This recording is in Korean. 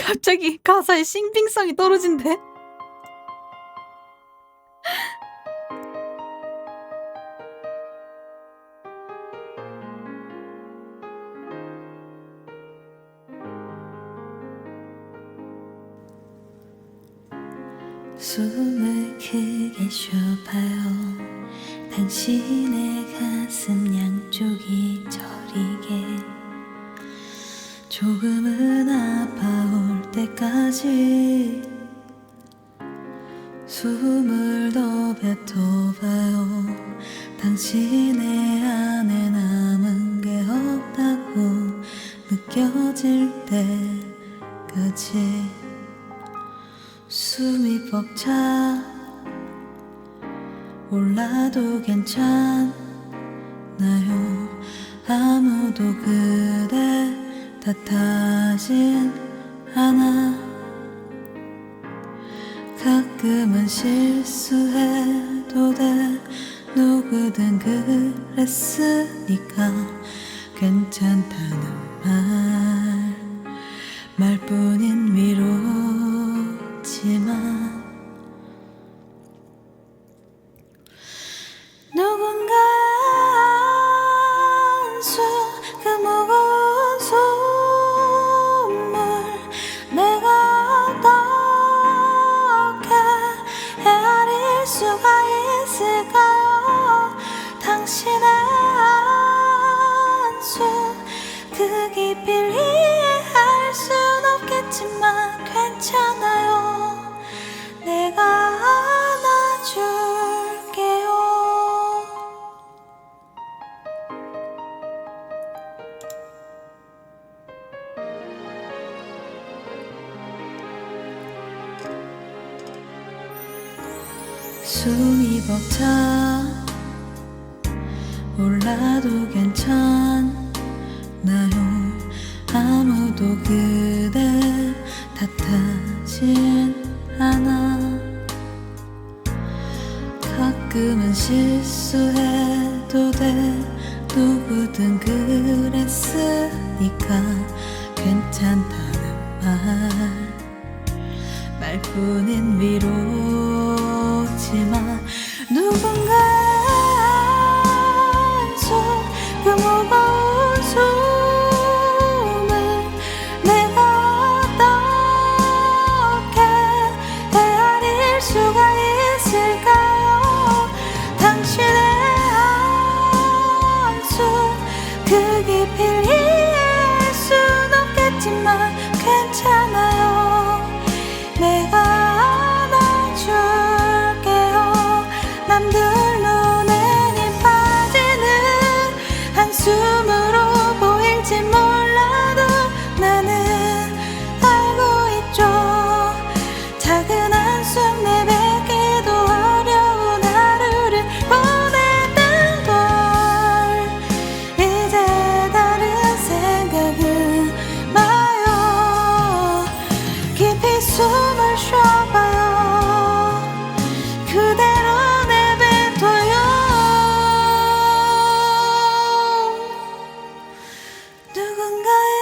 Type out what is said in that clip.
갑자기 가사의 신빙성이 떨어진대. 숨을 크게 쉬어봐요 당신의 가슴 양쪽이 저리게 조금은 때까지 숨을 더 뱉어봐요. 당신의 안에 남은 게 없다고 느껴질 때까지 숨이 벅차 올라도 괜찮나요. 아무도 그대 탓하진 않아 가끔은 실수해도 돼. 누구든 그랬으니까 괜찮다는 말 말뿐인 위로지만 숨이 벅차. 올라도 괜찮나요. 아무도 그대 탓하진 않아. 가끔은 실수해도 돼. 누구든 그랬으니까 괜찮다는 말. 말뿐인 위로 누군가의